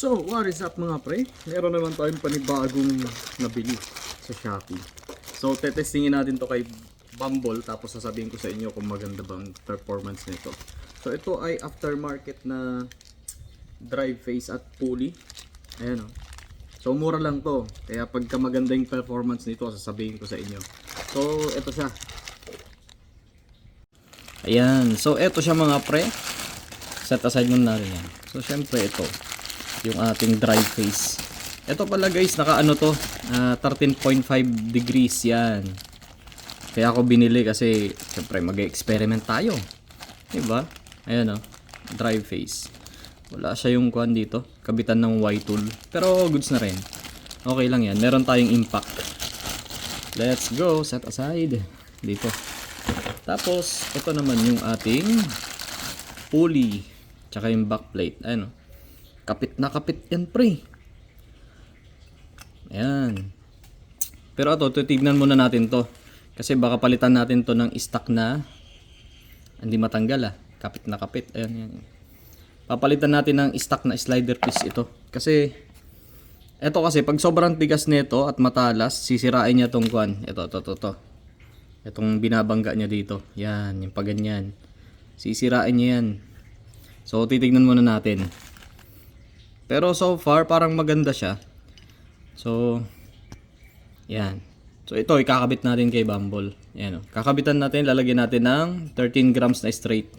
So, what is up mga pre? Meron naman tayong panibagong nabili sa Shopee. So, tetestingin natin to kay Bumble tapos sasabihin ko sa inyo kung maganda bang performance nito. So, ito ay aftermarket na drive face at pulley. Ayan o. So, mura lang to. Kaya pagka maganda yung performance nito, sasabihin ko sa inyo. So, ito siya. Ayan. So, ito siya mga pre. Set aside muna natin yan. So, syempre ito. Yung ating drive face. Ito pala guys, naka ano to. ah, 13.5 degrees yan. Kaya ako binili kasi syempre mag-experiment tayo. Diba? Ayan o. Drive face. Wala siya yung kuhan dito. Kabitan ng Y tool. Pero goods na rin. Okay lang yan. Meron tayong impact. Let's go. Set aside. Dito. Tapos, ito naman yung ating pulley. Tsaka yung backplate. Ayan o. Kapit na kapit yan, pre. Ayan. Pero ito, titignan muna natin to. Kasi baka palitan natin to ng stock na hindi matanggal ah. Kapit na kapit. Ayan, yan. Papalitan natin ng stock na slider piece ito. Kasi, ito kasi, pag sobrang tigas nito at matalas, sisirain niya tong kwan. Ito, ito, ito, ito. Itong binabangga niya dito. Yan, yung paganyan. Sisirain niya yan. So, titignan muna natin. Pero so far, parang maganda siya. So, yan. So, ito, ikakabit natin kay Bumble. Yan, oh. Kakabitan natin, lalagyan natin ng 13 grams na straight.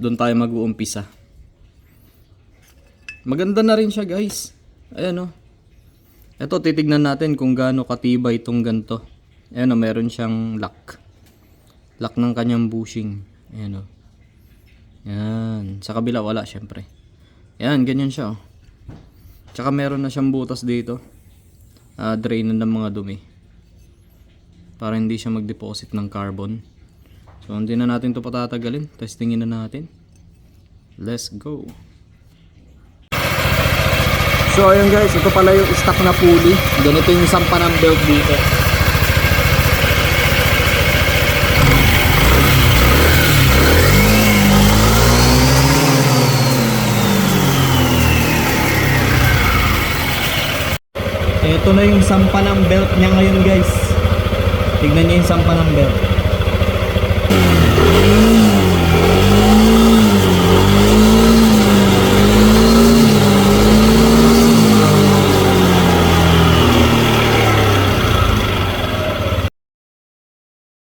Doon tayo mag-uumpisa. Maganda na rin siya, guys. Ayan, oh. Ito, titignan natin kung gaano katibay itong ganto. Ayan, oh, meron siyang lock. Lock ng kanyang bushing. Ayan, oh. Yan. Sa kabila, wala, syempre. Yan, ganyan siya, oh. Tsaka meron na siyang butas dito. Ah, drain na ng mga dumi. Para hindi siya mag-deposit ng carbon. So, hindi na natin to patatagalin. Testingin na natin. Let's go. So, ayun guys. Ito pala yung stock na pulley. Ganito yung sampa ng belt dito. Ito na yung sampa ng belt niya ngayon guys. Tignan niyo yung sampa ng belt.